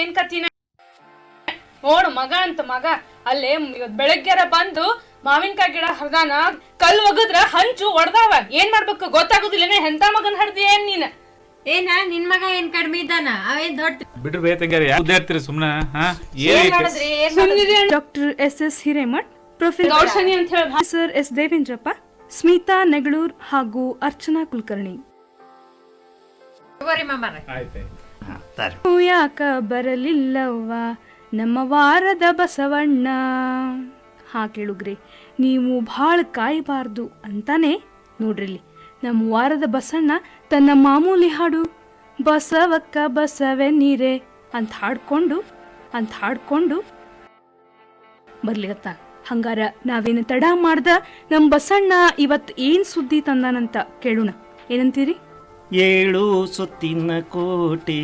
ಏನ್ ಕತ್ತಿನ ನೋಡು ಮಗ ಅಂತ ಮಗ. ಅಲ್ಲೇ ಇವತ್ ಬೆಳಗ್ಗೆರ ಬಂದು ಮಾವಿನಕಾಯಿ ಗಿಡ ಹರ್ದಾನ ಕಲ್ ಒಗದ್ರ ಹಂಚು ಒಡ್ದಾವ. ಏನ್ ಮಾಡ್ಬೇಕು ಗೊತ್ತಾಗುದಿಲ್ಲ ಎಂತ ಮಗನ್ ಹರ್ದಿ ಏನ್ ನೀನ್? ಏನ ನಿನ್ ಮಗ ಏನ್ ಕಡಿಮೆ ಇದ್ದಾನ? ಅವೇನ್ ದೊಡ್ಡ ಬಿಡ್ರಿ ಬೇ ತಂಗ್ಯಾರ ಯಾವ್ದು ಇರ್ತೀರಿ ಸುಮ್ನ doctor S S Hiremath professor ಗೌಡ್ಸನಿ ಅಂತ ಹೇಳಿ. ಪ್ರೊಫೆಸರ್ ಎಸ್ ದೇವೇಂದ್ರಪ್ಪ ಸ್ಮಿತಾ ನೆಗಳೂರ್ ಹಾಗೂ ಅರ್ಚನಾ ಕುಲಕರ್ಣಿ. ಆಯ್ತು ಹಾ ತಾರಿ ಯಾಕ ಬರಲಿಲ್ಲವ್ವ? ನಮ್ಮ ವಾರದ ಬಸವಣ್ಣ. ಹಾ ಕೇಳುಗ್ರಿ ನೀವು ಭಾಳ ಕಾಯಬಾರ್ದು ಅಂತಾನೆ ನೋಡ್ರಿಲಿ ನಮ್ಮ ವಾರದ ಬಸಣ್ಣ ತನ್ನ ಮಾಮೂಲಿ ಹಾಡು ಬಸವಕ್ಕ ಬಸವೆ ನೀರೆ ಅಂತ ಹಾಡ್ಕೊಂಡು ಅಂತ ಹಾಡ್ಕೊಂಡು ಬರ್ಲಿಗತ್ತ ಹಂಗಾರ ನಾವೇನು ತಡ ಮಾಡ್ದ? ನಮ್ಮ ಬಸಣ್ಣ ಇವತ್ತು ಏನ್ ಸುದ್ದಿ ತಂದಾನಂತ ಕೇಳೋಣ. ಏನಂತೀರಿ? ಏಳು ಸುತ್ತಿನ ಕೋಟಿ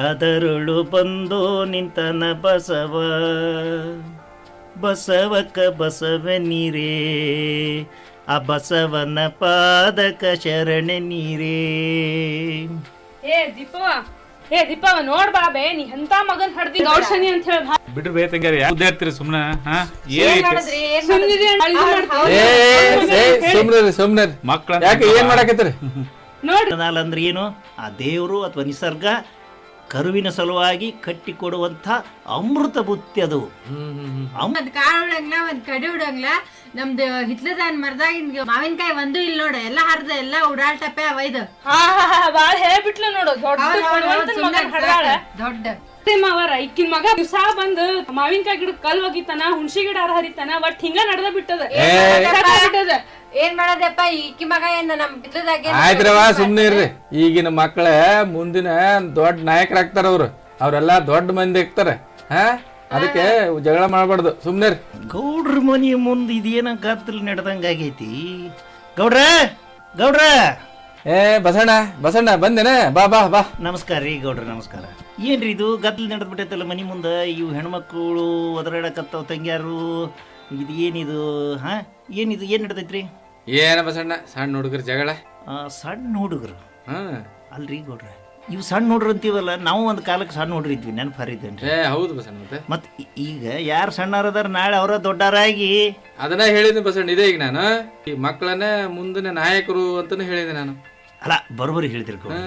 ಅದರಳು ಬಂದು ನಿಂತನ ಬಸವ. ಬಸವಕ ಬಸವ ನೀರೇ ಆ ಬಸವನ ಪಾದಕ ಶರಣ ನೀರೇ. ಏ ದೀಪವ ಏ ದೀಪವ ನೋಡ್ ಬಾಬೆ ನೀ ಎಂತ ಮಗನ್ ಹಡ್ದಿ ಗೌಡ್ಸನಿ ಅಂತ ಹೇಳಿ ಬಿಡ್ರಿ ಬೇ ತಂಗ್ಯಾರ ಯಾವ್ದು ಇರ್ತೀರಿ ಸುಮ್ನ ಹಾ? ಏನ್ ಸುಮ್ನೆ ಸುಮ್ನೆ ಮಕ್ಳ. ಯಾಕೆ ಏನ್ ಮಾಡಕತ್ತೀರಿ? ನೋಡ್. ಅಂದ್ರೆ ಏನು? ಆ ದೇವರು ಅಥವಾ ನಿಸರ್ಗ ಕರುವಿನ ಸಲುವಾಗಿ ಕಟ್ಟಿಕೊಡುವಂತ ಅಮೃತ ಬುತ್ತಿ ಅದು. ಒಂದ್ ಕಾಳು ಉಡಂಗ್ಲ ಒಂದ್ ಕಡಿ ಉಡಂಗ್ಲ ನಮ್ದು ಹಿತ್ಲದಾನ್ ಮರ್ದಾಗಿನ್ ಮಾವಿನಕಾಯಿ ಒಂದು ಇಲ್ಲ ನೋಡ ಎಲ್ಲಾ ಹರ್ದ ಎಲ್ಲಾ ಉಡಾಳ್ಟಪ್ಪೆ ಅವೈದು ಹಾ ಹಾ ಹಾ ಬಾಳ ಹೇಳ್ಬಿಟ್ಲು ನೋಡು ದೊಡ್ಡ ಮಾವರ ಇಕ್ಕಿನ ಮಗ ದಿವಸ ಬಂದು ಮಾವಿನಕಾಯಿ ಗಿಡ ಕಲ್ ಒಗಿತಾನ ಹುಣ್ಸಿ ಗಿಡ ಹರಿತಾನ ಒಟ್ ಹಿಂಗ ನಡೆದ ಬಿಟ್ಟದ. ಬಿಟ್ಟದ. ಏನ್ ಮಾಡೋದಪ್ಪ ಈಕಿ ಮಗ ಏನ ನಮ್ ಬಿದ್ದದಾಗೆ ಆಯ್ತ್ರವ ಸುಮ್ನೆ ಇರ್ರಿ. ಈಗಿನ ಮಕ್ಕಳ ಮುಂದಿನ ದೊಡ್ಡ ನಾಯಕರಾಗ್ತಾರ ಅವ್ರು. ಅವ್ರೆಲ್ಲಾ ದೊಡ್ಡ ಮಂದಿ ಇರ್ತಾರೆ ಹಾ? ಅದಕ್ಕೆ ಜಗಳ ಮಾಡಬಾರ್ದು. ಸುಮ್ನೆ ಗೌಡ್ರ ಮನಿ ಮುಂದೆ ಇದೇನ ಗದ್ದಲ್ ನಡೆದಂಗ ಆಗೈತಿ ಗೌಡ್ರ ಗೌಡ್ರ. ಏ ಬಸಣ್ಣ ಬಸಣ್ಣ ಬಂದೇನೆ. ಬಾ ಬಾ ಬಾ. ನಮಸ್ಕಾರ ರೀ ಗೌಡ್ರ ನಮಸ್ಕಾರ. ಏನ್ರಿ ಇದು? ಗದ್ದಲ್ ನಡೆದ್ಬಿಟ್ಟೈತಲ್ಲ ಮನಿ ಮುಂದೆ. ಇವು ಹೆಣ್ಮಕ್ಳು ಒದರಾಡಕತ್ತಾವ ತಂಗ್ಯಾರು. ಇದು ಏನಿದು ಹಾ? ಏನಿದು ಏನ್ ನಡ್ದೈತ್ರಿ? ಏನ ಬಸಣ್ಣ ಸಣ್ಣ ಹುಡುಗರ ಜಗಳ? ಆ, ಸಣ್ಣ ಹುಡುಗರು. ಹಾಂ. ಅಲ್ರಿ ಗೌಡ್ರ ಇವು ಸಣ್ಣ ಹುಡುಗ್ರು ಅಂತೀವಲ್ಲ ನಾವು ಒಂದು ಕಾಲಕ್ಕೆ ಸಣ್ಣ ಹುಡುಗ್ರು ಇದ್ವಿ ನೆನಪು ಹರಿದೇನ್ರಿ ಏ ಹೌದು ಬಸಣ್ಣ ಮತ್ತೆ. ಮತ್ ಈ- ಈಗ ಯಾರು ಸಣ್ಣರದಾರ ನಾಳೆ ಅವರ ದೊಡ್ಡರಾಗಿ ಅದನ್ನ ಹೇಳಿದ್ನಿ ಬಸಣ್ಣ ಇದೇ ಈಗ ನಾನು. ಈ ಮಕ್ಕಳನ್ನ ಮುಂದಿನ ನಾಯಕರು ಅಂತಾನೆ ಹೇಳಿದೆ ನಾನು. ಅಲ್ಲ ಬರೋಬ್ಬರಿ ಹೇಳಿದ್ರಿ ಗೌಡ್ರ.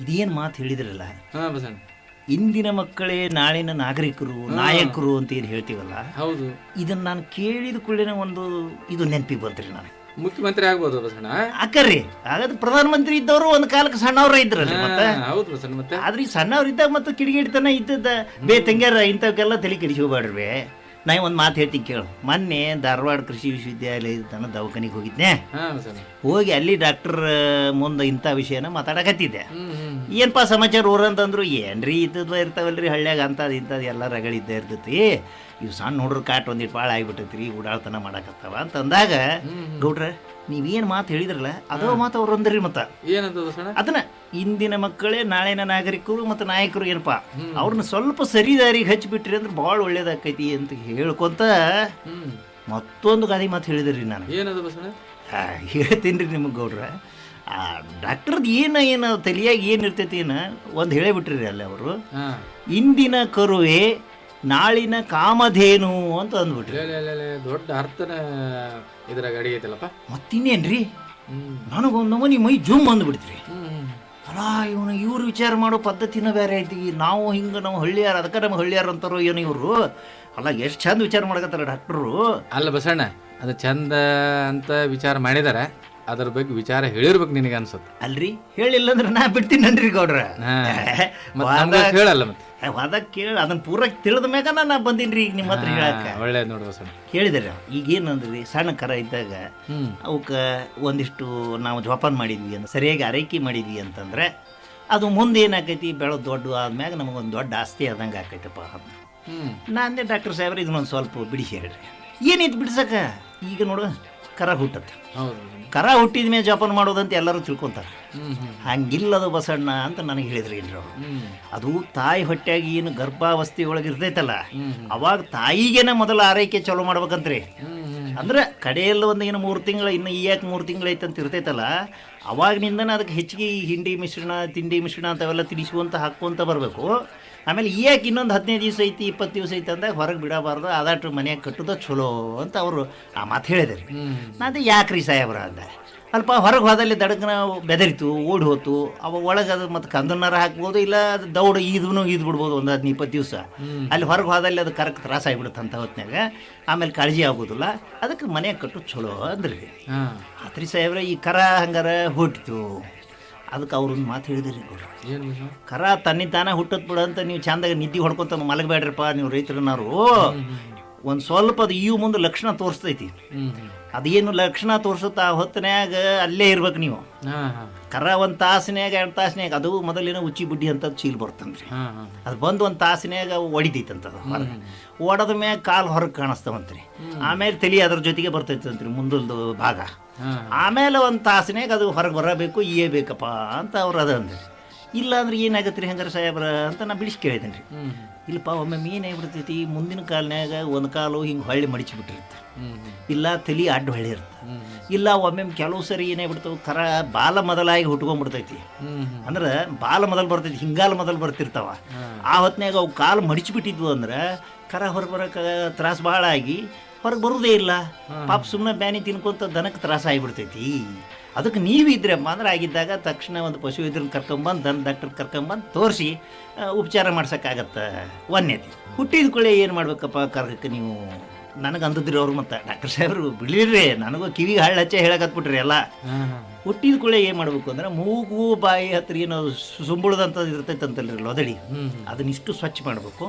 ಇದೇನು ಮಾತು ಹೇಳಿದ್ರಲ್ಲ? ಹಾ ಬಸಣ್ಣ. ಇಂದಿನ ಮಕ್ಕಳೇ ನಾಳಿನ ನಾಗರಿಕರು ನಾಯಕರು ಅಂತ ಏನು ಹೇಳ್ತೀವಲ್ಲ? ಹೌದು. ಇದನ್ನ ನಾನು ಕೇಳಿದ ಕೂಡಲೇ ಒಂದು ಇದು ನೆನಪಿ ಬಂತ್ರಿ ನಾನು ಮುಖ್ಯಮಂತ್ರಿ ಆಗ್ಬೋದು ಬಸಣ್ಣ ಅಕ್ಕರ್ರಿ ಹಾಗಾದ್ರೆ ಪ್ರಧಾನಮಂತ್ರಿ ಇದ್ದವರು ಒಂದು ಕಾಲಕ್ಕೆ ಸಣ್ಣವ್ರ ಇದ್ರಲ್ಲ ಮತ್ತೆ? ಹೌದು ಬಸಣ್ಣ ಮತ್ತೆ? ಆದ್ರೆ ಈ ಸಣ್ಣವ್ರು ಇದ್ದಾಗ ಮತ್ತೆ ಕಿಡಿಗಿಡಿತನ ಇದ್ದದ ಬೇ ತಂಗ್ಯಾರ ಇಂಥವಕ್ಕೆಲ್ಲ ತಲೆ ಕೆಡಿಸ್ಕೋಬೇಡ್ರಿ. ನಾ ಒಂದು ಮಾತು ಹೇಳ್ತೀನಿ ಕೇಳು. ಮೊನ್ನೆ ಧಾರವಾಡ ಕೃಷಿ ವಿಶ್ವವಿದ್ಯಾಲಯದ ತನ ದವಾಖಾನಿಗೆ ಹೋಗಿದ್ನೆ. ಹಾ ಬಸಣ್ಣ ಹೋಗಿ ಅಲ್ಲಿ ಡಾಕ್ಟರ್ ಮುಂದೆ ಇಂಥ ವಿಷಯನ ಮಾತಾಡಕತ್ತಿದ್ದೆ. ಏನಪ್ಪ ಸಮಾಚಾರ ಊರಂತಂದ್ರು ಏನ್ರಿ ಇದ್ದದ್ವ ಇರ್ತಾವಲ್ರಿ ಹಳ್ಳ್ಯಾಗ ಅಂಥದ್ದು ಇಂಥದ್ದು ಎಲ್ಲ ರಗಳಿದ್ದೇ ಇರ್ತೈತಿ. ಇವು ಸಣ್ಣ ಹುಡ್ರು ಕಾಟ್ ಒಂದಿಟ್ಟು ಭಾಳ ರೀ ಉಡಾಳ್ತನ ಮಾಡಕತ್ತಾವ ಅಂತ ಅಂದಾಗ ಗೌಡ್ರ ನೀವೇನು ಮಾತು ಹೇಳಿದ್ರಲ್ಲ ಅದೋ ಮಾತು ಅವ್ರು ಅಂದ್ರಿ ಮತ್ತ. ಅದನ್ನ ಇಂದಿನ ಮಕ್ಕಳೇ ನಾಳಿನ ನಾಗರಿಕರು ಮತ್ತು ನಾಯಕರು ಏನಪ್ಪ ಅವ್ರನ್ನ ಸ್ವಲ್ಪ ಸರಿ ದಾರಿಗೆ ಹಚ್ಚಿಬಿಟ್ರಿ ಅಂದ್ರೆ ಭಾಳ ಒಳ್ಳೇದಾಕೈತಿ ಅಂತ ಹೇಳ್ಕೊಂತ ಮತ್ತೊಂದು ಗಾದಿ ಮಾತು ಹೇಳಿದ್ರಿ ನಾನು. ಹೇಳ್ತೀನಿ ರೀ ನಿಮಗೆ ಗೌಡ್ರ. ಆ ಡಾಕ್ಟರ್ದು ಏನು ಏನು ತಲೆಯಾಗ ಏನು ಇರ್ತೈತಿ ಏನು ಒಂದು ಹೇಳೇಬಿಟ್ರಿ ಅಲ್ಲಿ ಅವರು. ಇಂದಿನ ಕರುವೆ ನಾಳಿನ ಕಾಮಧೇನು ಅಂತ ಅಂದ್ಬಿಟ್ರಿ. ದೊಡ್ಡ ಅರ್ಥನ ಇದ್ರಾಗ ಅಡಿಗೆ ಐತಲ್ಲಪ್ಪ? ಮತ್ತಿನ್ನೇನ್ರಿ? ನನಗೊಂದು ನಮೂನಿ ಮೈ ಜುಮ್ ಅಂದ್ಬಿಡ್ತ್ರಿ ಅಲ್ಲ ಇವನು ಇವ್ರು ವಿಚಾರ ಮಾಡೋ ಪದ್ಧತಿನ ಬೇರೆ ಐತಿ. ನಾವು ಹಿಂಗೆ ನಾವು ಹಳ್ಳಿಯಾರ ಅದಕ್ಕೆ ನಮ್ಮ ಹಳ್ಳಿಯಾರ ಅಂತಾರೋ ಏನು ಇವರು. ಅಲ್ಲ ಎಷ್ಟು ಚಂದ ವಿಚಾರ ಮಾಡಕತ್ತಾರ ಡಾಕ್ಟ್ರು. ಅಲ್ಲ ಬಸಣ್ಣ ಅದು ಚಂದ ಅಂತ ವಿಚಾರ ಮಾಡಿದಾರ. ಅದ್ರ ಬಗ್ಗೆ ವಿಚಾರ ಹೇಳಿರ್ಬೇಕು ನಿನಗೆ ಅನ್ಸುತ್ತೆ. ಅಲ್ರಿ? ಹೇಳಿಲ್ಲ ಅಂದ್ರೆ ನಾ ಬಿಡ್ತೀನನ್ರಿ ಗೌಡ್ರ. ಹಾ. ಮತ್ತೆ ನಮ್ಗೆ ಹೇಳಲ್ಲ ಮತ್ತೆ. ವಾದ ಕೇಳಿ ಅದನ್ನ ಪೂರ ತಿಳಿದ ಮ್ಯಾಗ ನಾ ಬಂದೀನಿ ರೀ ಈಗ ನಿಮ್ಮ ಹತ್ರ ಹೇಳಕ್ಕೆ. ಒಳ್ಳೆ ಒಳ್ಳೇದ್ ನೋಡು ಬಸಣ್ಣ. ಕೇಳಿದ್ರೆ ಈಗ ಏನಂದ್ರಿ? ಸಣ್ಣ ಕರ ಇದ್ದಾಗ ಹ್ಮ್. ಅವಕ್ಕೆ ಒಂದಿಷ್ಟು ನಾವು ಜೋಪಾನ ಮಾಡಿದ್ವಿ ಅಂತ ಸರಿಯಾಗಿ ಆರೈಕೆ ಮಾಡಿದ್ವಿ ಅಂತಂದ್ರೆ ಅದು ಮುಂದೆ ಏನಾಕೈತಿ? ಬೆಳ ದೊಡ್ಡ ಆದ್ಮ್ಯಾಗ ನಮಗೊಂದು ದೊಡ್ಡ ಆಸ್ತಿ ಆದಂಗೆ ಆಕೈತಪ್ಪ ಅಂತ. ಹ್ಮ್. ನಾ ಅಂದೆ ಡಾಕ್ಟರ್ ಸಾಹೇಬ್ರ ಇದನ್ನೊಂದು ಸ್ವಲ್ಪ ಬಿಡಿಸಿ ಹೇಳ್ರಿ. ಏನೈತಿ ಬಿಡ್ಸಕ್ಕ? ಈಗ ನೋಡು ಕರ ಹುಟ್ಟತ್ತೆ. ಕರ ಹುಟ್ಟಿದ ಮೇಲೆ ಜೋಪಾನ ಮಾಡೋದಂತ ಎಲ್ಲರೂ ತಿಳ್ಕೊಂತಾರೆ. ಹಂಗಿಲ್ಲದು ಬಸಣ್ಣ ಅಂತ ನನಗೆ ಹೇಳಿದ್ರಿ ಇಲ್ರಿ ಅವರು. ಅದು ತಾಯಿ ಹೊಟ್ಟೆಯಾಗಿ ಏನು ಗರ್ಭಾವಸ್ಥೆ ಒಳಗೆ ಇರ್ತೈತಲ್ಲ ಅವಾಗ ತಾಯಿಗೇನೆ ಮೊದಲು ಆರೈಕೆ ಚಲೋ ಮಾಡ್ಬೇಕಂತ್ರಿ. ಅಂದ್ರೆ ಕಡೆಯಲ್ಲಿ ಒಂದು ಏನು ಮೂರು ತಿಂಗಳು ಇನ್ನು ಈ ಯಾಕೆ ಮೂರು ತಿಂಗಳು ಐತೆ ಅಂತ ಇರ್ತೈತಲ್ಲ ಅವಾಗಿನಿಂದನೇ ಅದಕ್ಕೆ ಹೆಚ್ಚಿಗೆ ಈ ಹಿಂಡಿ ಮಿಶ್ರಣ ತಿಂಡಿ ಮಿಶ್ರಣ ಅಂಥವೆಲ್ಲ ತಿನಿಸುವಂತ ಹಾಕುವಂತ ಬರಬೇಕು. ಆಮೇಲೆ ಈ ಯಾಕೆ ಇನ್ನೊಂದು ಹದಿನೈದು ದಿವಸ ಐತಿ ಇಪ್ಪತ್ತು ದಿವಸ ಐತಿ ಅಂದಾಗ ಹೊರಗೆ ಬಿಡಬಾರ್ದು ಆದಾಟು ಮನೆಯಾಗ ಕಟ್ಟುದ ಚಲೋ ಅಂತ ಅವರು ಆ ಮಾತು ಹೇಳಿದ್ರಿ. ಅದು ಯಾಕ್ರಿ ಸಾಹೇಬ್ರ ಅಂದ. ಅಲ್ಪ ಹೊರಗೆ ಹೋದಲ್ಲಿ ದಡಗನ ಬೆದರಿತು ಓಡಿ ಹೋತು. ಅವ ಒಳಗೆ ಅದು ಮತ್ತು ಕಂದನಾರ ಹಾಕ್ಬೋದು ಇಲ್ಲ ಅದು ದೌಡ ಈದ್ನು ಈದ್ ಬಿಡ್ಬೋದು ಒಂದು ಹದಿನೈದು ಇಪ್ಪತ್ತು ದಿವಸ. ಅಲ್ಲಿ ಹೊರಗೆ ಹೋದಲ್ಲಿ ಅದು ಕರಕ್ ತ್ರಾಸ ಆಗಿಬಿಡುತ್ತೆ ಅಂತ ಹೊತ್ನ್ಯಾಗ. ಆಮೇಲೆ ಕಾಳಜಿ ಆಗೋದಿಲ್ಲ. ಅದಕ್ಕೆ ಮನೆ ಕಟ್ಟು ಚಲೋ ಅಂದ್ರಿ. ಹಾ. ಆತ್ರಿ ಸಾಹೇಬ್ರ ಈ ಕರ ಹಂಗಾರ ಹುಟ್ಟಿತು. ಅದಕ್ಕೆ ಅವ್ರೊಂದು ಮಾತು ಹೇಳಿದ್ರಿ ಕರ ತನ್ನಿದ್ದಾನ ತಾನೇ ಹುಟ್ಟತ್ ಬಿಡ ಅಂತ ನೀವು ಚಂದಾಗ ನಿದ್ದೆ ಹೊಡ್ಕೊತ ಮಲಗಬೇಡ್ರಪ್ಪ ನೀವು ರೈತರನ್ನಾರು. ಒಂದು ಸ್ವಲ್ಪ ಅದು ಇವು ಮುಂದೆ ಲಕ್ಷಣ ತೋರಿಸ್ತೈತಿ. ಅದೇನು ಲಕ್ಷಣ ತೋರಿಸುತ್ತಾ ಆ ಹೊತ್ತಿನ್ಯಾಗ ಅಲ್ಲೇ ಇರ್ಬೇಕು ನೀವು. ಕರ ಒಂದು ತಾಸಿನ್ಯಾಗ ಎರಡು ತಾಸಿನ್ಯಾಗ ಅದು ಮೊದಲಿನ ಉಚ್ಚಿ ಬುಡ್ಡಿ ಅಂತ ಚೀಲ್ ಬರ್ತಂದ್ರಿ ಅದು ಬಂದು ಒಂದು ತಾಸಿನ್ಯಾಗ ಒಡಿದೈತಂತದು ಒಡದ ಮ್ಯಾಗ ಕಾಲು ಹೊರಗೆ ಕಾಣಿಸ್ತಾವಂತ್ರಿ. ಆಮೇಲೆ ತಲೆ ಅದ್ರ ಜೊತೆಗೆ ಬರ್ತೈತಂತ್ರಿ ಮುಂದೊಂದು ಭಾಗ. ಆಮೇಲೆ ಒಂದು ತಾಸಿನ್ಯಾಗ ಅದು ಹೊರಗೆ ಬರಬೇಕು ಏ ಬೇಕಪ್ಪ ಅಂತ ಅವ್ರು ಅದ ಅಂದ್ರಿ. ಇಲ್ಲ ಅಂದ್ರೆ ಏನಾಗತ್ತೆ ರೀ ಹಂಗಾರೆ ಸಾಹೇಬ್ರ ಅಂತ ನಾ ಬಿಡಿಸಿ ಕೇಳಿದ್ದೀನಿ ರೀ ಇಲ್ಲಪ್ಪ, ಒಮ್ಮೆ ಮೀನು ಏನಾಗ್ಬಿಡ್ತೈತಿ ಮುಂದಿನ ಕಾಲ್ನ್ಯಾಗ ಒಂದು ಕಾಲು ಹಿಂಗೆ ಹೊಳ್ಳಿ ಮಡಿಚಿ ಬಿಟ್ಟಿರುತ್ತೆ ಹ್ಮ್ ಹ್ಮ್ ಇಲ್ಲ ತಲಿ ಅಡ್ಡ ಹೊಳ್ಳಿ ಇರುತ್ತೆ. ಇಲ್ಲ ಒಮ್ಮೆ ಕೆಲವು ಸರಿ ಏನಾಗ್ಬಿಡ್ತಾವೆ ಕರ ಬಾಲ ಮೊದಲಾಗಿ ಹುಟ್ಕೊಂಡ್ಬಿಡ್ತೈತಿ. ಅಂದ್ರೆ ಬಾಲ ಮೊದಲು ಬರ್ತೈತಿ, ಹಿಂಗಾಲ ಮೊದಲು ಬರ್ತಿರ್ತಾವ. ಆ ಹೊತ್ನ್ಯಾಗ ಅವು ಕಾಲು ಮಡಿಚಿಬಿಟ್ಟಿದ್ವು ಅಂದ್ರೆ ಕರ ಹೊರಗೆ ಬರೋಕೆ ತ್ರಾಸ ಭಾಳ ಆಗಿ ಹೊರಗೆ ಬರೋದೇ ಇಲ್ಲ. ಪಾಪ ಸುಮ್ಮನೆ ಬ್ಯಾನಿ ತಿನ್ಕೊಂತ ದನಕ್ಕೆ ತ್ರಾಸ ಆಗಿಬಿಡ್ತೈತಿ. ಅದಕ್ಕೆ ನೀವಿದ್ರಪ್ಪ ಅಂದ್ರೆ ಆಗಿದ್ದಾಗ ತಕ್ಷಣ ಒಂದು ಪಶು ಇದ್ರನ್ನ ಕರ್ಕೊಂಬಂದು ದನ್ ಡಾಕ್ಟರ್ ಕರ್ಕೊಂಬಂದು ತೋರಿಸಿ ಉಪಚಾರ ಮಾಡ್ಸೋಕ್ಕಾಗತ್ತೆ. ಒಂದೇತಿ ಹುಟ್ಟಿದ ಕೂಡಲೇ ಏನು ಮಾಡ್ಬೇಕಪ್ಪ ಕರ್ಗಕ್ಕೆ ನೀವು? ನನಗೆ ಅಂದಿದ್ರಿ ಅವ್ರ ಮತ್ತು. ಡಾಕ್ಟರ್ ಸಾಹೇಬ್ರು ಬಿಳಿರ್ರಿ ನನಗೂ ಕಿವಿಗೆ ಹಳ್ಳ ಹಚ್ಚೆ ಹೇಳಕತ್ಬಿಟ್ರಿ ಎಲ್ಲ. ಹುಟ್ಟಿದ ಕೂಡಲೇ ಏನು ಮಾಡಬೇಕು ಅಂದ್ರೆ ಮೂಗು ಬಾಯಿ ಹತ್ರ ಏನೋ ಸುಂಬುಳದಂಥದ್ದು ಇರ್ತೈತಂತಲ್ರಿ ಲೊದಡಿ ಹ್ಮ್ ಅದನ್ನಿಷ್ಟು ಸ್ವಚ್ಛ ಮಾಡಬೇಕು.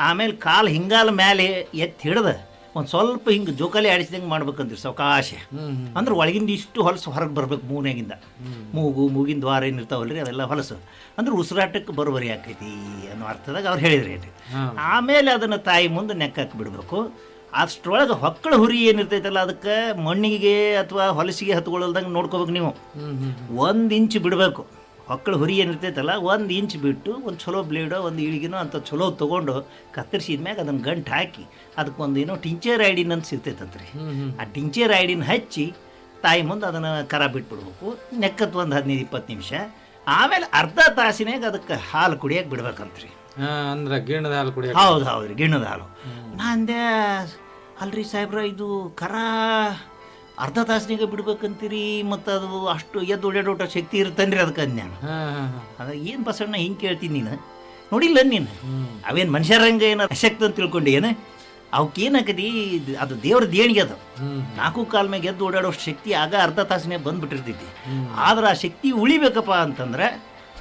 ಆಮೇಲೆ ಕಾಲು ಹಿಂಗಾಲ ಮೇಲೆ ಎತ್ತಿ ಹಿಡ್ದು ಒಂದು ಸ್ವಲ್ಪ ಹಿಂಗೆ ಜೋಕಾಲಿ ಆಡಿಸಿದಂಗೆ ಮಾಡ್ಬೇಕಂತೀವಿ ಸಾವಕಾಶ. ಅಂದ್ರೆ ಒಳಗಿಂದ ಇಷ್ಟು ಹೊಲಸು ಹೊರಗೆ ಬರ್ಬೇಕು ಮೂನ್ಯಾಗಿಂದ. ಮೂಗು ಮೂಗಿನ ದ್ವಾರ ಏನಿರ್ತಾವಲ್ರಿ ಅದೆಲ್ಲ ಹೊಲಸು. ಅಂದ್ರೆ ಉಸಿರಾಟಕ್ಕೆ ಬರೋಬರಿ ಆಕೈತಿ ಅನ್ನೋ ಅರ್ಥದಾಗ ಅವ್ರು ಹೇಳಿದ್ರಿ. ಆಮೇಲೆ ಅದನ್ನು ತಾಯಿ ಮುಂದೆ ನೆಕ್ಕಕ್ಕೆ ಬಿಡಬೇಕು. ಅಷ್ಟರೊಳಗೆ ಹೊಕ್ಕಳ ಹುರಿ ಏನಿರ್ತೈತಲ್ಲ ಅದಕ್ಕೆ ಮಣ್ಣಿಗೆ ಅಥವಾ ಹೊಲಸಿಗೆ ಹತ್ಕೊಳ್ಳಲ್ದಂಗೆ ನೋಡ್ಕೋಬೇಕು ನೀವು. ಒಂದು ಇಂಚು ಬಿಡಬೇಕು. ಹೊಕ್ಕಳ ಹುರಿ ಏನಿರ್ತೈತಲ್ಲ ಒಂದು ಇಂಚ್ ಬಿಟ್ಟು ಒಂದು ಚಲೋ ಬ್ಲೇಡೋ ಒಂದು ಇಳಿಗಿನೋ ಅಂತ ಚಲೋ ತೊಗೊಂಡು ಕತ್ತರಿಸಿದ ಮ್ಯಾಗ ಅದನ್ನು ಗಂಟು ಹಾಕಿ ಅದಕ್ಕೊಂದು ಏನೋ ಟಿಂಚರ್ ಐಡಿನ್ ಅಂತ ಸಿಗ್ತೈತಂತ್ರಿ. ಆ ಟಿಂಚರ್ ಐಡಿನ ಹಚ್ಚಿ ತಾಯಿ ಮುಂದೆ ಅದನ್ನು ಕರ ಬಿಟ್ಬಿಡ್ಬೇಕು. ನೆಕ್ಕತ್ತು ಒಂದು ಹದಿನೈದು ಇಪ್ಪತ್ತು ನಿಮಿಷ. ಆಮೇಲೆ ಅರ್ಧ ತಾಸಿನಾಗ ಅದಕ್ಕೆ ಹಾಲು ಕುಡಿಯೋಕೆ ಬಿಡ್ಬೇಕಂತ್ರಿ. ಅಂದ್ರೆ ಗಿಣ್ಣದ ಹಾಲು ಕುಡಿಯೋ ಹೌದು ಹೌದು ರೀ ಗಿಣ್ಣದ ಹಾಲು ನಾ ಅಂದೆ ಅಲ್ರಿ ಸಾಹೇಬ್ರ ಇದು ಕರ ಅರ್ಧ ತಾಸಿನಾಗ ಬಿಡ್ಬೇಕಂತೀರಿ ಮತ್ತು ಅದು ಅಷ್ಟು ಎದ್ದು ಓಡಾಡೋಟ ಶಕ್ತಿ ಇರ್ತನ್ರಿ ಅದಕ್ಕೆ ಹಾ ಅದ ಏನು ಬಸಣ್ಣ ಹಿಂಗೆ ಕೇಳ್ತೀನಿ ನೀನು? ನೋಡಿಲ್ಲ ನೀನು? ಅವೇನು ಮನುಷ್ಯರಂಗೆ ಏನೋ ಅಶಕ್ತ ಅಂತ ತಿಳ್ಕೊಂಡು ಏನು? ಅವಕ್ಕೆ ಏನಾಕತಿ ಅದು ದೇವ್ರ ದೇಣಿಗೆ ಅದು. ನಾಲ್ಕು ಕಾಲ ಮ್ಯಾಗ ಎದ್ದು ಓಡಾಡೋಷ್ಟು ಶಕ್ತಿ ಆಗ ಅರ್ಧ ತಾಸಿನೇ ಬಂದ್ಬಿಟ್ಟಿರ್ತೈತಿ. ಆದ್ರೆ ಆ ಶಕ್ತಿ ಉಳಿಬೇಕಪ್ಪ ಅಂತಂದ್ರೆ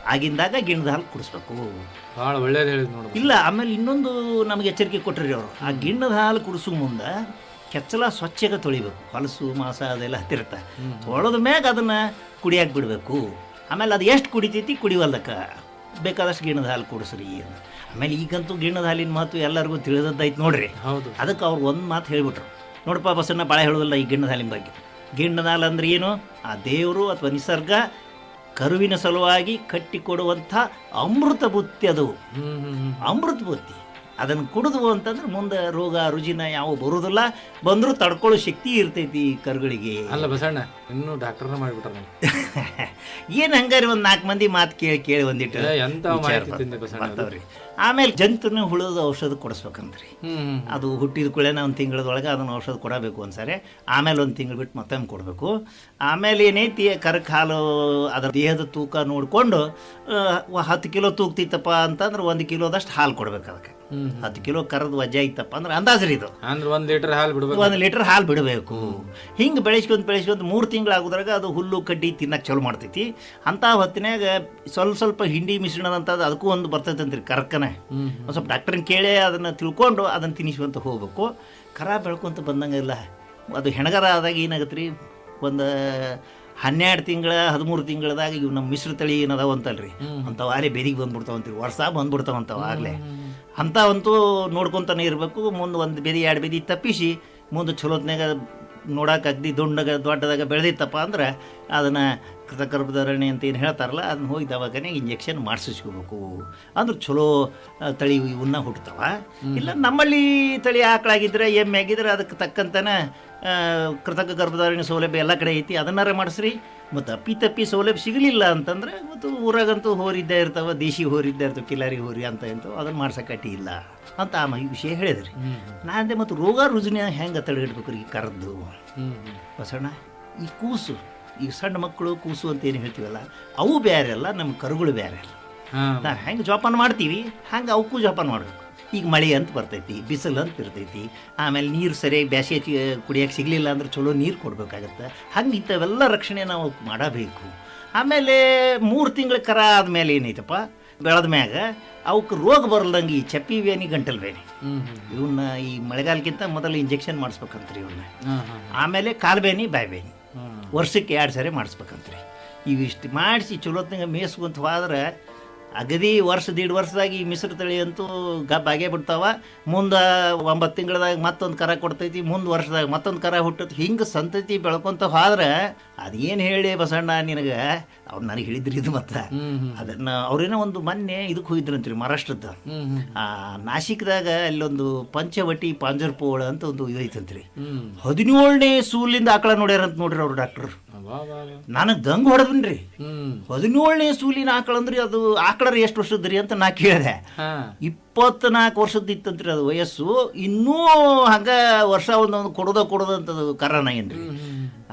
ಆಗಿಂದಾಗ ಗಿಣ್ಣದ ಹಾಲು ಕುಡಿಸ್ಬೇಕು. ಭಾಳ ಒಳ್ಳೇದು ಹೇಳಿದ್ ನೋಡಿ ಇಲ್ಲ ಆಮೇಲೆ ಇನ್ನೊಂದು ನಮಗೆ ಎಚ್ಚರಿಕೆ ಕೊಟ್ಟರಿ ಅವರು. ಆ ಗಿಣ್ಣದ ಹಾಲು ಕುಡಿಸೋ ಮುಂದೆ ಕೆಚ್ಚಲ ಸ್ವಚ್ಛಗೆ ತೊಳಿಬೇಕು. ಹೊಲಸು ಮಾಸ ಅದೆಲ್ಲ ಹತ್ತಿರುತ್ತೆ. ತೊಳೆದ ಮ್ಯಾಗ ಅದನ್ನು ಕುಡಿಯಾಕೆ ಬಿಡಬೇಕು. ಆಮೇಲೆ ಅದು ಎಷ್ಟು ಕುಡಿತೈತಿ ಕುಡಿವಲ್ದಕ್ಕೆ. ಬೇಕಾದಷ್ಟು ಗಿಣ್ಣದ ಹಾಲು ಕುಡಿಸ್ರಿ ಅಂತ. ಆಮೇಲೆ ಈಗಂತೂ ಗಿಣ್ಣದ ಹಾಲಿನ ಮಾತು ಎಲ್ಲರಿಗೂ ತಿಳಿದದ್ದಾಯ್ತು ನೋಡ್ರಿ. ಹೌದು. ಅದಕ್ಕೆ ಅವ್ರು ಒಂದು ಮಾತು ಹೇಳ್ಬಿಟ್ರು. ನೋಡಪ್ಪ ಬಸನ್ನ ಭಾಳ ಹೇಳೋದಿಲ್ಲ ಈ ಗಿಣ್ಣದ ಹಾಲಿನ ಬಗ್ಗೆ. ಗಿಣ್ಣದ ಹಾಲು ಅಂದ್ರೆ ಏನು? ಆ ದೇವರು ಅಥವಾ ನಿಸರ್ಗ ಕರುವಿನ ಸಲುವಾಗಿ ಕಟ್ಟಿಕೊಡುವಂಥ ಅಮೃತ ಬುತ್ತಿ ಅದು. ಅಮೃತ ಬುತ್ತಿ. ಅದನ್ನು ಕುಡಿದ್ವು ಅಂತಂದ್ರೆ ಮುಂದೆ ರೋಗ ರುಜಿನ ಯಾವ ಬರುವುದಿಲ್ಲ ಬಂದರೂ ತಡ್ಕೊಳ್ಳೋ ಶಕ್ತಿ ಇರ್ತೈತಿ ಕರುಗಳಿಗೆ. ಅಲ್ಲ ಬಸಣ್ಣ ಇನ್ನೂ ಡಾಕ್ಟರ್ನ ಮಾಡಿಬಿಟ್ರ ಏನು ಹಂಗಾರಿ ಒಂದು ನಾಲ್ಕು ಮಂದಿ ಮಾತು ಕೇಳಿ ಕೇಳಿ ಒಂದಿಟ್ಟು? ಬರ್ತಾವ್ರಿ. ಆಮೇಲೆ ಜಂತುನ ಹುಳದ ಔಷಧ ಕೊಡಿಸ್ಬೇಕಂತ್ರಿ ಅದು ಹುಟ್ಟಿದ ಕೂಡಲೇ ಒಂದು ತಿಂಗಳದೊಳಗೆ ಅದನ್ನು ಔಷಧ ಕೊಡಬೇಕು ಒಂದ್ಸರಿ. ಆಮೇಲೆ ಒಂದು ತಿಂಗಳು ಬಿಟ್ಟು ಮತ್ತೊಮ್ಮೆ ಕೊಡಬೇಕು. ಆಮೇಲೆ ಏನೈತಿ ಕರಕ್ ಹಾಲು ಅದರ ದೇಹದ ತೂಕ ನೋಡಿಕೊಂಡು ಹತ್ತು ಕಿಲೋ ತೂಗ್ತಿತ್ತಪ್ಪ ಅಂತಂದ್ರೆ ಒಂದು ಕಿಲೋದಷ್ಟು ಹಾಲು ಕೊಡ್ಬೇಕು ಅದಕ್ಕೆ. ಹತ್ತು ಕಿಲೋ ಕರದ ವಜ್ಜೆ ಐತಪ್ಪ ಅಂದ್ರೆ ಅಂದಾಜ್ರಿ ಇದು. ಅಂದ್ರೆ ಒಂದು ಲೀಟರ್ ಹಾಲು ಬಿಡಬೇಕು. ಒಂದು ಲೀಟರ್ ಹಾಲು ಬಿಡಬೇಕು. ಹಿಂಗೆ ಬೆಳೆಸ್ಕೊಂತ ಬೆಳೆಸ್ಕೊಂತ ಮೂರು ತಿಂಗಳಾಗೋದ್ರಾಗ ಅದು ಹುಲ್ಲು ಕಡ್ಡಿ ತಿನ್ನಕ್ಕೆ ಚಲೋ ಮಾಡ್ತೈತಿ. ಅಂಥ ಹೊತ್ತಿನಾಗ ಸ್ವಲ್ಪ ಸ್ವಲ್ಪ ಹಿಂಡಿ ಮಿಶ್ರಣದಂಥದ್ದು ಅದಕ್ಕೂ ಒಂದು ಬರ್ತೈತಂತ್ರಿ ಕರ್ಕನೆ. ಒಂದು ಸ್ವಲ್ಪ ಡಾಕ್ಟ್ರನ್ನ ಕೇಳಿ ಅದನ್ನು ತಿಳ್ಕೊಂಡು ಅದನ್ನು ತಿನ್ನಿಸುವಂತ ಹೋಗ್ಬೇಕು. ಖರಾ ಬೆಳ್ಕೊಂತ ಬಂದಂಗೆಲ್ಲ ಅದು ಹೆಣಗರ ಆದಾಗ ಏನಾಗತ್ತೆ ರೀ ಒಂದು ಹನ್ನೆರಡು ತಿಂಗಳ ಹದಿಮೂರು ತಿಂಗಳದಾಗ ಇವು ನಮ್ಮ ಮಿಶ್ರ ತಳಿ ಏನದಾವ ಅಂತಲ್ರಿ. ಅಂಥವು ಆಲೆ ಬೆದಿಗೆ ಬಂದ್ಬಿಡ್ತಾವಂತೀವಿ ವರ್ಷ ಬಂದ್ಬಿಡ್ತಾವಂತವ ಆಗಲೇ. ಅಂಥವಂತೂ ನೋಡ್ಕೊತಾನೆ ಇರಬೇಕು. ಮುಂದೆ ಒಂದು ಬೆದಿ ಎರಡು ಬೆದಿ ತಪ್ಪಿಸಿ ಮುಂದೆ ಚಲೋತ್ನಾಗ ನೋಡಕ್ಕೆ ಅಗ್ದಿ ದುಂಡಗ ದೊಡ್ಡದಾಗ ಬೆಳೆದಿತ್ತಪ್ಪ ಅಂದ್ರೆ ಅದನ್ನು ಕೃತಗರ್ಭಧಾರಣೆ ಅಂತ ಏನು ಹೇಳ್ತಾರಲ್ಲ ಅದನ್ನ ಹೋಗಿ ದವಾಖಾನೆ ಇಂಜೆಕ್ಷನ್ ಮಾಡಿಸ್ಕೋಬೇಕು ಅಂದ್ರೆ ಚಲೋ ತಳಿ ಇವನ್ನ ಹುಟ್ಟುತ್ತವ ಇಲ್ಲ ನಮ್ಮಲ್ಲಿ ತಳಿ ಆಕಳಾಗಿದ್ರೆ ಎಮ್ಮೆ ಆಗಿದ್ರೆ ಅದಕ್ಕೆ ತಕ್ಕಂತನ ಕೃತಕ ಗರ್ಭಧಾರಣೆ ಸೌಲಭ್ಯ ಎಲ್ಲ ಕಡೆ ಐತಿ ಅದನ್ನಾರ ಮಾಡಿಸ್ರಿ. ಮತ್ತು ಅಪ್ಪಿ ತಪ್ಪಿ ಸೌಲಭ್ಯ ಸಿಗಲಿಲ್ಲ ಅಂತಂದ್ರೆ ಮತ್ತು ಊರಾಗಂತೂ ಹೋರಿದ್ದೇ ಇರ್ತಾವ ದೇಶಿ ಹೋರಿದ್ದೇ ಇರ್ತಾವೆ ಕಿಲಾರಿ ಹೋರಿ ಅಂತ ಇಂತವು ಅದನ್ನು ಮಾಡ್ಸೋಕಟ್ಟಿ ಇಲ್ಲ ಅಂತ ಆ ಈ ವಿಷಯ ಹೇಳಿದ್ರಿ. ನಾ ಅಂದೆ ಮತ್ತು ರೋಗ ರುಜಿನ ಹೆಂಗೆ ತಡೆಗಟ್ಬೇಕು ರೀ ಕರೆದು? ಬಸಣ್ಣ ಈ ಕೂಸು ಈ ಸಣ್ಣ ಮಕ್ಕಳು ಕೂಸು ಅಂತ ಏನು ಹೇಳ್ತೀವಲ್ಲ ಅವು ಬೇರೆ ಅಲ್ಲ ನಮ್ಮ ಕರುಗಳು ಬೇರೆ ಅಲ್ಲ. ನಾವು ಹೆಂಗೆ ಜೋಪಾನ ಮಾಡ್ತೀವಿ ಹಂಗೆ ಅವಕ್ಕೂ ಜೋಪಾನ ಮಾಡಬೇಕು. ಈಗ ಮಳೆ ಅಂತ ಬರ್ತೈತಿ ಬಿಸಿಲು ಅಂತ ಇರ್ತೈತಿ. ಆಮೇಲೆ ನೀರು ಸರಿಯಾಗಿ ಬ್ಯಾಸಿಗೆ ಕುಡಿಯೋಕೆ ಸಿಗಲಿಲ್ಲ ಅಂದ್ರೆ ಚಲೋ ನೀರು ಕೊಡಬೇಕಾಗತ್ತೆ. ಹಂಗೆ ಇಂಥವೆಲ್ಲ ರಕ್ಷಣೆ ನಾವು ಮಾಡಬೇಕು. ಆಮೇಲೆ ಮೂರು ತಿಂಗಳ ಕರ ಆದಮೇಲೆ ಏನೈತಪ್ಪ? ಬೆಳೆದ ಮ್ಯಾಗ ಅವಕ್ಕೆ ರೋಗ ಬರಲ್ದಂಗೆ ಈ ಚಪ್ಪಿ ಬೇನಿ ಗಂಟಲು ಬೇನಿ ಇವನ್ನ ಈ ಮಳೆಗಾಲಕ್ಕಿಂತ ಮೊದಲು ಇಂಜೆಕ್ಷನ್ ಮಾಡಿಸ್ಬೇಕಂತ್ರಿ ಇವನ್ನ ಆಮೇಲೆ ಕಾಲು ಬೇನಿ ಬಾಯಿ ಬೇನಿ ವರ್ಷಕ್ಕೆ ಎರಡು ಸರಿ ಮಾಡಿಸ್ಬೇಕಂತ್ರಿ. ಇವಿಷ್ಟು ಮಾಡಿಸಿ ಚಲೋತ್ನಾಗ ಮೇಯಿಸ್ಕೊಂತ ಹೋದ್ರೆ ಅಗದಿ ವರ್ಷ ದೀಡ್ ವರ್ಷದಾಗ ಈ ಮಿಶ್ರ ತಳಿ ಅಂತೂ ಗಬ್ಬಾಗೇ ಬಿಡ್ತಾವ. ಮುಂದೆ ಒಂಬತ್ತು ತಿಂಗಳದಾಗ ಮತ್ತೊಂದು ಕರ ಕೊಡ್ತೈತಿ ಮುಂದೆ ವರ್ಷದಾಗ ಮತ್ತೊಂದು ಕರ ಹುಟ್ಟೈತಿ ಹಿಂಗೆ ಸಂತತಿ ಬೆಳ್ಕೊಂತ ಹೋದ್ರೆ ಅದೇನು ಹೇಳಿ ಬಸಣ್ಣ ನಿನಗೆ? ಅವ್ರು ನನಗೆ ಹೇಳಿದ್ರಿ ಇದು ಮತ್ತೆ. ಅದನ್ನು ಅವ್ರೇನೋ ಒಂದು ಮೊನ್ನೆ ಇದಕ್ಕೆ ಹೋಗಿದ್ರಂತ್ರಿ ಮಹಾರಾಷ್ಟ್ರದ ಆ ನಾಸಿಕ್ದಾಗ ಅಲ್ಲೊಂದು ಪಂಚವಟಿ ಪಾಂಜರ್ಪೋಳ ಅಂತ ಒಂದು ಇದು ಐತಂತ್ರಿ. ಹದಿನೇಳನೇ ಸೂಲಿಂದ ಆಕಳ ನೋಡ್ಯಾರಂತ ನೋಡ್ರಿ ಅವ್ರು ಡಾಕ್ಟರ್. ನನಗೆ ದಂಗ್ ಹೊಡೆದ್ರಿ ಹದಿನೇಳನೇ ಸೂಲಿನ ಆಕಳ ಅಂದ್ರಿ ಅದು ಆಕಳರ ಎಷ್ಟು ವರ್ಷದ್ರಿ ಅಂತ ನಾ ಕೇಳಿದೆ. ಇಪ್ಪತ್ನಾಲ್ಕು ವರ್ಷದ ಇತ್ತಂತ್ರಿ ಅದು ವಯಸ್ಸು. ಇನ್ನೂ ಹಂಗ ವರ್ಷ ಒಂದೊಂದು ಕೊಡೋದ ಅಂತ ಕರಣ ಏನ್ರಿ.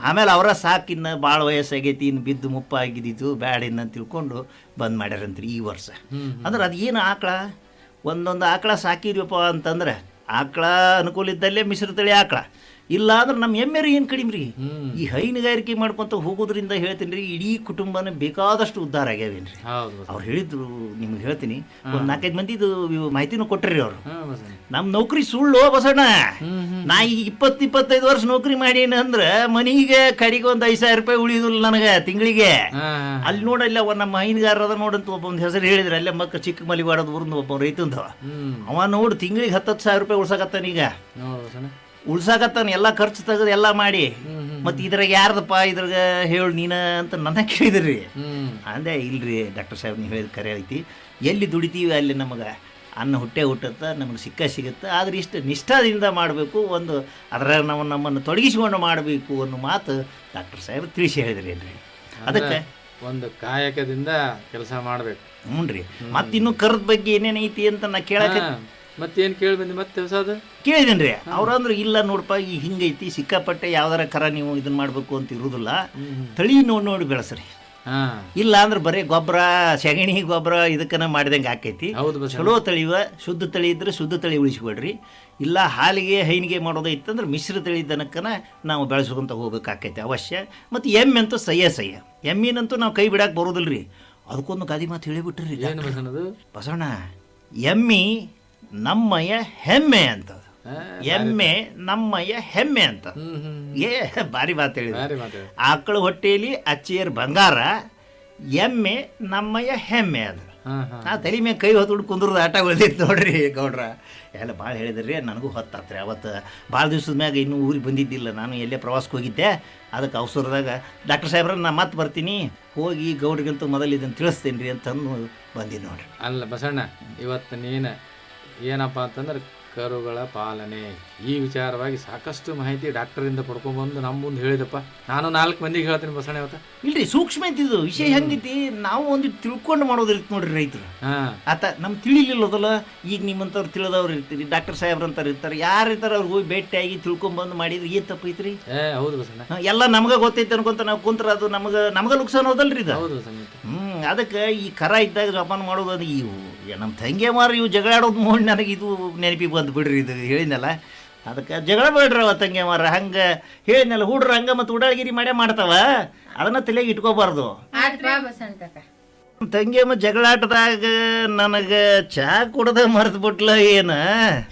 ಆಮೇಲೆ ಅವರ ಸಾಕಿನ್ನ ಭಾಳ ವಯಸ್ಸಾಗೈತಿ ಇನ್ನು ಬಿದ್ದು ಮುಪ್ಪ ಆಗಿದ್ದಿತ್ತು ಬ್ಯಾಡ ಇನ್ನ ಅಂತ ತಿಳ್ಕೊಂಡು ಬಂದ್ ಮಾಡ್ಯಾರಂತ್ರಿ ಈ ವರ್ಷ. ಅಂದ್ರೆ ಅದು ಏನು ಆಕಳ? ಒಂದೊಂದು ಆಕಳ ಸಾಕಿರ್ವಪ್ಪ ಅಂತಂದ್ರೆ ಆಕಳ ಅನುಕೂಲ ಇದ್ದಲ್ಲೇ ಮಿಶ್ರ ತಳಿ ಆಕಳ. ಇಲ್ಲ ಅಂದ್ರೆ ನಮ್ಮ ಎಮ್ಮೆರು ಏನು ಕಡಿಮೆ ರೀ? ಈ ಹೈನುಗಾರಿಕೆ ಮಾಡ್ಕೊಂತ ಹೋಗೋದ್ರಿಂದ ಹೇಳ್ತೀನಿ ರೀ ಇಡೀ ಕುಟುಂಬನ ಬೇಕಾದಷ್ಟು ಉದ್ಧಾರ ಆಗ್ಯಾವೇನ್ರಿ? ಹೌದು ಅವ್ರು ಹೇಳಿದ್ರು ನಿಮ್ಗೆ ಹೇಳ್ತೀನಿ. ಒಂದು ನಾಲ್ಕೈದು ಮಂದಿದು ಮಾಹಿತಿನೂ ಕೊಟ್ಟ್ರಿ ಅವರು. ನಮ್ಮ ನೌಕರಿ ಸುಳ್ಳು ಬಸಣ್ಣ ನಾ ಈಗ ಇಪ್ಪತ್ತು ಇಪ್ಪತ್ತೈದು ವರ್ಷ ನೌಕರಿ ಮಾಡೀನಿ ಅಂದ್ರೆ ಮನಿಗೆ ಕಡೆಗೆ ಒಂದು ಐದು ಸಾವಿರ ರೂಪಾಯಿ ಉಳಿಯೋದಿಲ್ಲ ನನಗೆ ತಿಂಗಳಿಗೆ. ಅಲ್ಲಿ ನೋಡಲ್ಲ ಅವ ನಮ್ಮ ಹೈನುಗಾರ ನೋಡಂತ ಒಬ್ಬ ಒಂದು ಹೆಸರು ಹೇಳಿದ್ರೆ. ಅಲ್ಲೇ ಮಕ್ಕ ಚಿಕ್ಕ ಮಲಿವಾಡದ ಊರಿಂದ ಒಬ್ಬ ರೈತಂದವ. ಅವ ನೋಡು ತಿಂಗಳಿಗೆ ಹತ್ತತ್ತು ಸಾವಿರ ರೂಪಾಯಿ ಉಳ್ಸಾಕತ್ತಾನ ಈಗ. ಉಳ್ಸಾಕತ್ತಾನ ಎಲ್ಲ ಖರ್ಚು ತೆಗೆದು ಎಲ್ಲ ಮಾಡಿ. ಮತ್ತೆ ಇದ್ರಾಗ ಯಾರ್ದಪ್ಪ ಇದ್ರಾಗ ಹೇಳು ನೀನ ಅಂತ ನನ್ನ ಕೇಳಿದ್ರಿ. ಅಂದೆ ಇಲ್ರಿ ಡಾಕ್ಟರ್ ಸಾಹೇಬ್ ನೀವು ಹೇಳಿದ ಕರೆ ಐತಿ. ಎಲ್ಲಿ ದುಡಿತೀವಿ ಅಲ್ಲಿ ನಮಗೆ? ಅನ್ನ ಹುಟ್ಟೆ ಹುಟ್ಟತ್ತ ನಮಗೆ ಸಿಕ್ಕ ಸಿಗುತ್ತೆ. ಆದ್ರೆ ಇಷ್ಟು ನಿಷ್ಠಾದಿಂದ ಮಾಡಬೇಕು ಒಂದು ಅದರ ನಾವು ನಮ್ಮನ್ನು ತೊಡಗಿಸಿಕೊಂಡು ಮಾಡಬೇಕು ಅನ್ನೋ ಮಾತು ಡಾಕ್ಟರ್ ಸಾಹೇಬ್ ತಿಳಿಸಿ ಹೇಳಿದ್ರಿ ಏನ್ರಿ? ಅದಕ್ಕೆ? ಒಂದು ಕಾಯಕದಿಂದ ಕೆಲಸ ಮಾಡ್ಬೇಕು. ಹ್ಞೂ ರೀ ಮತ್ತೆ ಇನ್ನೂ ಕರದ ಬಗ್ಗೆ ಏನೇನೈತಿ ಅಂತ ನಾ ಕೇಳಕ್ಕೆ ಮತ್ತೇನ್ ಕೇಳಿ ಬಂದು ಮತ್ತೆ ಹೊಸದು? ಕೇಳಿದೇನ್ರಿ ರೀ ಅವ್ರಂದ್ರೆ ಇಲ್ಲ ನೋಡಪ್ಪ ಈ ಹಿಂಗೈತಿ ಸಿಕ್ಕಾಪಟ್ಟೆ ಯಾವ್ದಾರ ಕರ ನೀವು ಇದನ್ನ ಮಾಡಬೇಕು ಅಂತ ಇರುವುದಿಲ್ಲ ತಳಿ ನೋಡಿ ನೋಡಿ ಬೆಳೆಸ್ರಿ. ಇಲ್ಲ ಅಂದ್ರೆ ಬರೀ ಗೊಬ್ಬರ ಸೆಗಣಿ ಗೊಬ್ಬರ ಇದಕ್ಕನ ಮಾಡಿದಂಗೆ ಆಕೈತಿ. ಚಲೋ ತಳಿವ ಶುದ್ಧ ತಳಿ ಇದ್ರೆ ಶುದ್ಧ ತಳಿ ಉಳಿಸ್ಬೇಡ್ರಿ. ಇಲ್ಲ ಹಾಲಿಗೆ ಹೈನಿಗೆ ಮಾಡೋದು ಇತ್ತಂದ್ರೆ ಮಿಶ್ರ ತಳಿ ದನಕ್ಕನ ನಾವು ಬೆಳೆಸ್ಕೊಂತ ಹೋಗ್ಬೇಕಾಕೈತಿ ಅವಶ್ಯ. ಮತ್ತು ಎಮ್ಮೆ ಅಂತೂ ಸಯ್ಯ ಸಯ್ಯ ಎಮ್ಮಿನಂತೂ ನಾವು ಕೈ ಬಿಡಕ್ಕೆ ಬರೋದಿಲ್ಲ ರೀ ಅದಕ್ಕೊಂದು ಗಾದಿ ಮಾತು ಹೇಳಿಬಿಟ್ರಿ ಬಸವಣ್ಣ ಎಮ್ಮಿ ನಮ್ಮಯ್ಯ ಹೆಮ್ಮೆ ಅಂತ ಎಮ್ಮೆ ನಮ್ಮಯ್ಯ ಹೆಮ್ಮೆ ಅಂತ ಏ ಭಾರಿ ಮಾತು ಹೇಳಿದ ಆಕಳ ಹೊಟ್ಟೆಯಲ್ಲಿ ಅಚ್ಚಿಯರ್ ಬಂಗಾರ ಎಮ್ಮೆ ನಮ್ಮಯ್ಯ ಹೆಮ್ಮೆ ಅದು. ಆ ತಲೆ ಮೇಲೆ ಕೈ ಹೊತ್ತು ಕುಂದ್ರದ ಆಟ ಉಳಿದಿತ್ತು ನೋಡ್ರಿ ಗೌಡ್ರ. ಎಲ್ಲ ಭಾಳ ಹೇಳಿದ್ರಿ ನನಗೂ ಹೊತ್ತಾತ್ರಿ. ಅವತ್ತು ಭಾಳ ದಿವ್ಸದ ಮ್ಯಾಗ ಇನ್ನೂ ಊರಿಗೆ ಬಂದಿದ್ದಿಲ್ಲ. ನಾನು ಎಲ್ಲೇ ಪ್ರವಾಸಕ್ಕೆ ಹೋಗಿದ್ದೆ. ಅದಕ್ಕೆ ಅವಸರದಾಗ ಡಾಕ್ಟರ್ ಸಾಹೇಬ್ರ ನಾ ಮತ್ತೆ ಬರ್ತೀನಿ. ಹೋಗಿ ಗೌಡ್ರಿಗಂತೂ ಮೊದಲು ಇದನ್ನು ತಿಳಿಸ್ತೇನೆ ರೀ ಅಂತಂದು ಬಂದಿದ್ದು ನೋಡ್ರಿ. ಅಲ್ಲ ಬಸಣ್ಣ ಇವತ್ತು ನೀನು ಏನಪ್ಪ ಅಂತಂದ್ರೆ ಕರುಗಳ ಪಾಲನೆ. ಈ ವಿಚಾರವಾಗಿ ಸಾಕಷ್ಟು ಮಾಹಿತಿ ಡಾಕ್ಟರಿಂದ ಪಡ್ಕೊಂಡ್ಬಂದು ನಮ್ಮ ಮುಂದೆ ಹೇಳಿದಪ್ಪ. ನಾನು ನಾಲ್ಕು ಮಂದಿಗೆ ಹೇಳ್ತೀನಿ ಬಸಣ್ಣ ಇವತ್ತು ಇಲ್ರಿ ಸೂಕ್ಷ್ಮ ಐತಿದು ವಿಷಯ ಹೆಂಗೈತಿ? ನಾವು ಒಂದು ತಿಳ್ಕೊಂಡು ಮಾಡೋದಿರ್ತಿ ನೋಡ್ರಿ ರೈತರು. ಹಾ. ಆತ ನಮ್ ತಿಳಿಲಿಲ್ಲದಲ್ಲ ಈಗ ನಿಮ್ಮಂತವ್ರು ತಿಳಿದವ್ರು ಇರ್ತೀರಿ ಡಾಕ್ಟರ್ ಸಾಹೇಬ್ರಂತಾರು ಇರ್ತಾರೆ. ಯಾರು ಇರ್ತಾರೆ ಅವ್ರಿಗೆ ಹೋಗಿ ಭೇಟಿಯಾಗಿ ತಿಳ್ಕೊಂಬಂದು ಮಾಡಿದ್ರೆ ಏನು ತಪ್ಪೈತ್ರಿ ಏ ಹೌದು ಬಸಣ್ಣ ಹಾ, ಎಲ್ಲ ನಮ್ಗೆ ಗೊತ್ತೈತೆ ಅನ್ಕೊಂತ ನಾವು ಕುಂತ್ರ ಅದು ನಮ್ಗೆ ನಮ್ಗೆ ನುಕ್ಸಾನ್ ಹೋದಲ್ರಿ ಇದು. ಹೌದು ಬಸಣ್ಣ ಹ್ಮ್ ಅದಕ್ಕೆ ಈ ಕರ ಇದ್ದಾಗ ಜೋಪಾನ ಮಾಡೋದು ಅದು ಇವು ನಮ್ಮ ತಂಗಿ ಮಾರು ಇವು ಜಗಳ ಆಡೋದು ನೋಡಿ ನನಗೆ ಇದು ನೆನಪಿಗೆ ಬಂದು ಬಿಡ್ರಿ ಇದು ಹೇಳಿದ್ನಲ್ಲ? ಅದಕ್ಕೆ ಜಗಳ ಬೇಡ್ರಿ ಅವ ತಂಗಿ ಮಾರ ಹಂಗೆ ಹೇಳಿದ್ನಲ್ಲ ಹುಡ್ರ ಹಂಗೆ ಮತ್ತು ಉಡಾಳಗಿರಿ ಮಾಡೇ ಮಾಡ್ತಾವ? ಅದನ್ನ ತಲೆಗೆ ಇಟ್ಕೋಬಾರ್ದು. ಆತ್ ಬಾ ಬಸಣ್ಣ ಕಾಕ ತಂಗಿಯಮ್ಮ ಜಗಳಾಟದಾಗ ನನಗೆ ಚಾ ಕುಡ್ದ ಮರೆತು ಬಿಟ್ಲ ಏನ?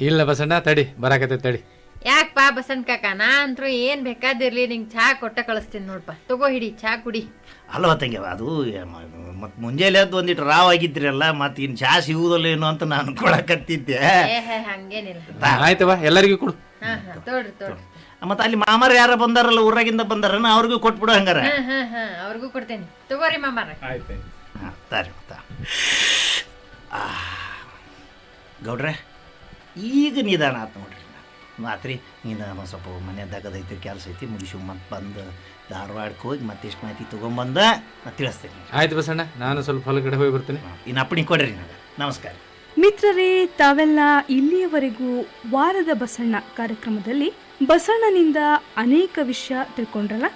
ಇಲ್ಲ ಬಸಣ್ಣ ತಡಿ ಬರಾಕತ್ತೈತಿ ತಡಿ. ಯಾಕಪ್ಪ ಬಸಂತ ಬಸಣ್ಣ ಕಾಕ? ನಾ ಅಂತೂ ಏನ್ ಬೇಕಾದಿರ್ಲಿ ನಿಂಗೆ ಚಾ ಕೊಟ್ಟ ಕಳಿಸ್ತೀನಿ ನೋಡ್ಪ. ತಗೋ ಹಿಡಿ ಚಾ ಕುಡಿ. ಅಲ್ವ ತಂಗಿ ಅದು ಮತ್ತು ಮುಂಜಾನೆ ಅದು ಒಂದಿಟ್ಟು ರಾವ್ ಆಗಿದ್ರಲ್ಲ ಮತ್ತೆ ಇನ್ನು ಚಾ ಸಿಗುವುದಲ್ಲ ಏನು ಅಂತ ನಾನು ಕೊಡಕತ್ತಿದ್ದೆ. ಏ ಹೇ ಹಂಗೇನಿಲ್ಲ. ಆಯ್ತವ ಎಲ್ಲರಿಗೂ ಕೊಡು. ಮತ್ತೆ ಅಲ್ಲಿ ಮಾಮರ ಯಾರ ಬಂದಾರಲ್ಲ ಊರಾಗಿಂದ ಬಂದಾರ ಅವ್ರಿಗೂ ಕೊಟ್ಬಿಡು ಹಂಗಾರ. ಅವ್ರಿಗೂ ಕೊಡ್ತೇನೆ. ತಗೋರಿ ಮಾಮಾರ. ಆಯ್ತು ಹಾಂ ತಾರಿ ತಾ ಗೌಡ್ರೆ ಈಗ ನಿಧಾನ ಆತು ನೋಡ್ರಿ. ಮಾತ್ರಿ ನೀನು ಸ್ವಲ್ಪ ಮನೆ ದಗದೈತಿ ಕೆಲಸ ಐತಿ ಮುಗಿಸು ಮತ್ತೆ ಬಂದು ಧಾರವಾಡಕ್ಕೆ ಹೋಗಿ ಮತ್ತಿಷ್ಟು ಮಾಹಿತಿ ತೊಗೊಂಬಂದ ನಾ ತಿಳಿಸ್ತೇನೆ. ಆಯ್ತು ಬಸಣ್ಣ ನಾನು ಸ್ವಲ್ಪ ಹೊಲಗಡೆ ಹೋಗಿ ಬರ್ತೀನಿ. ಇನ್ನು ಅಪ್ಪಣಿ ಕೊಡ್ರಿ ನನಗೆ. ನಮಸ್ಕಾರ. ಮಿತ್ರರೇ ತಾವೆಲ್ಲ ಇಲ್ಲಿಯವರೆಗೂ ವಾರದ ಬಸಣ್ಣ ಕಾರ್ಯಕ್ರಮದಲ್ಲಿ ಬಸಣ್ಣನಿಂದ ಅನೇಕ ವಿಷಯ ತಿಳ್ಕೊಂಡ್ರಲ್ಲ?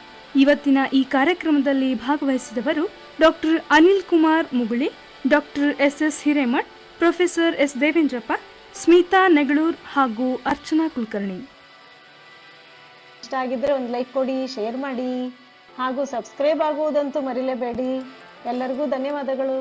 ಇವತ್ತಿನ ಈ ಕಾರ್ಯಕ್ರಮದಲ್ಲಿ ಭಾಗವಹಿಸಿದವರು doctor Anil Kumar Muguli doctor S S Hiremath professor S Devendrappa Smita Negalur ಹಾಗೂ ಅರ್ಚನಾ ಕುಲಕರ್ಣಿ. ಇಷ್ಟ ಆಗಿದ್ರೆ ಒಂದು ಲೈಕ್ ಕೊಡಿ ಶೇರ್ ಮಾಡಿ ಹಾಗೂ ಸಬ್ಸ್ಕ್ರೈಬ್ ಆಗುವುದಂತೂ ಮರಿಲೇಬೇಡಿ. ಎಲ್ಲರಿಗೂ ಧನ್ಯವಾದಗಳು.